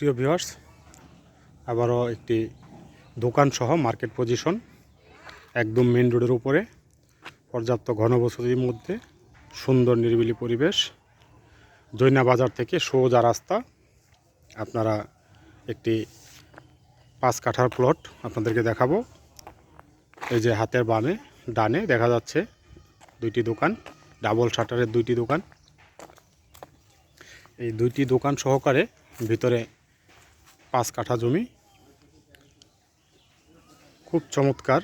প্রিয় ভিউয়ার্স আবারও একটি দোকান সহ মার্কেট পজিশন একদম মেন রোডের উপরে, পর্যাপ্ত ঘনবসতির মধ্যে, সুন্দর নিরিবিলি পরিবেশ, জৈনা বাজার থেকে সোজা রাস্তা। আপনারা একটি পাঁচ কাঠার প্লট আপনাদেরকে দেখাবো। এই যে হাতের বামে ডানে দেখা যাচ্ছে দুইটি দোকান ডাবল শাটারের দুইটি দোকান। এই দুইটি দোকান সহকারে ভিতরে পাঁচ কাঠা জমি। খুব চমৎকার।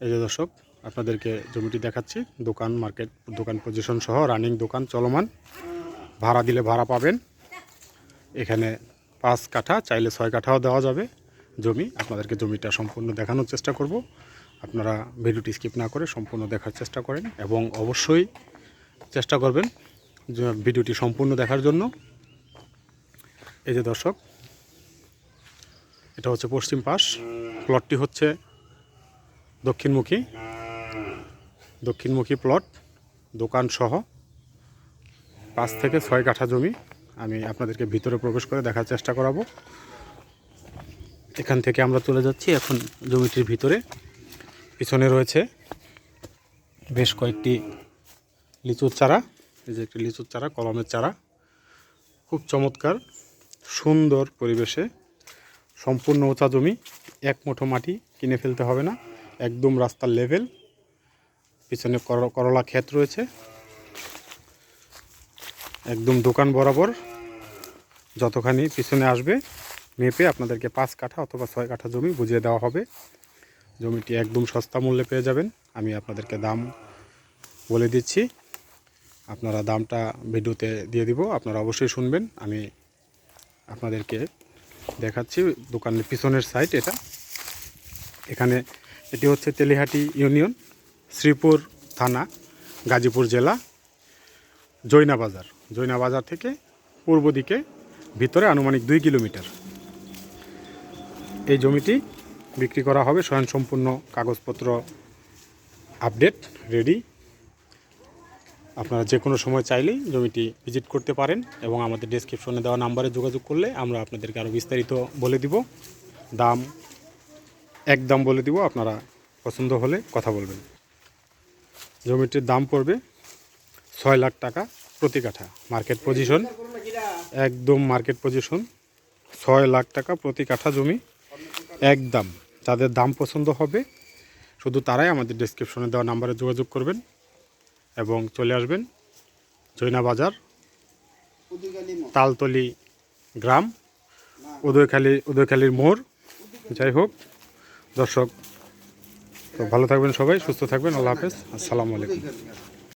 এই যে দর্শক, আপনাদেরকে জমিটি দেখাচ্ছি। দোকান মার্কেট, দোকান পজিশন সহ রানিং দোকান চলমান। ভাড়া দিলে ভাড়া পাবেন। এখানে পাঁচ কাঠা, চাইলে ছয় কাঠাও দেওয়া যাবে জমি। আপনাদেরকে জমিটা সম্পূর্ণ দেখানোর চেষ্টা করব। আপনারা ভিডিওটি স্কিপ না করে সম্পূর্ণ দেখার চেষ্টা করেন এবং অবশ্যই চেষ্টা করবেন ভিডিওটি সম্পূর্ণ দেখার জন্য। এই যে দর্শক, এটা হচ্ছে পশ্চিম পাশ প্লটটি হচ্ছে দক্ষিণমুখী দক্ষিণমুখী প্লট দোকান সহ পাঁচ থেকে ছয় কাঠা জমি আমি আপনাদেরকে ভিতরে প্রবেশ করে দেখার চেষ্টা করাবো। এখান থেকে আমরা চলে যাচ্ছি, এখন জমিটির ভিতরে। পিছনে রয়েছে বেশ কয়েকটি লিচুর চারা, এই যে একটি লিচুর চারা, কলমের চারা। খুব চমৎকার। সুন্দর পরিবেশে সম্পূর্ণ উঁচা জমি, এক মুঠো মাটি কিনে ফেলতে হবে না, একদম রাস্তার লেভেল পিছনে কর- করলা ক্ষেত রয়েছে। একদম দোকান বরাবর যতখানি পিছনে আসবে, মেপে আপনাদেরকে পাঁচ কাঠা অথবা ছয় কাঠা জমি বুঝিয়ে দেওয়া হবে। জমিটি একদম সস্তা মূল্যে পেয়ে যাবেন। আমি আপনাদেরকে দাম বলে দিচ্ছি। আপনারা দামটা ভিডিওতে দিয়ে দিব, আপনারা অবশ্যই শুনবেন। আমি আপনাদেরকে দেখাচ্ছি দোকানের পিছনের সাইড এটা। এখানে এটি হচ্ছে তেলিহাটি ইউনিয়ন, শ্রীপুর থানা, গাজীপুর জেলা, জৈনা বাজার। জৈনা বাজার থেকে পূর্ব দিকে, ভিতরে আনুমানিক দুই কিলোমিটার। এই জমিটি বিক্রি করা হবে স্বয়ংসম্পূর্ণ কাগজপত্র আপডেট রেডি আপনারা যে কোনো সময় চাইলেই জমিটি ভিজিট করতে পারেন এবং আমাদের ডেসক্রিপশনে দেওয়া নাম্বারে যোগাযোগ করলে আমরা আপনাদেরকে আরও বিস্তারিত বলে দিব। দাম, এক দাম বলে দিব, আপনারা পছন্দ হলে কথা বলবেন। জমিটির দাম পড়বে ছয় লাখ টাকা প্রতি কাঠা। মার্কেট পজিশন একদম মার্কেট পজিশন ছয় লাখ টাকা প্রতি কাঠা জমি একদম যাদের দাম পছন্দ হবে, শুধু তারাই আমাদের ডেসক্রিপশনে দেওয়া নাম্বারে যোগাযোগ করবেন। এবং চলে আসবেন জৈনা বাজার, তালতলি গ্রাম, উদয়খালী, উদয়খালীর মোড়। যাই হোক, দর্শক, তো ভালো থাকবেন সবাই, সুস্থ থাকবেন, আল্লাহ হাফেজ। আসসালামু আলাইকুম।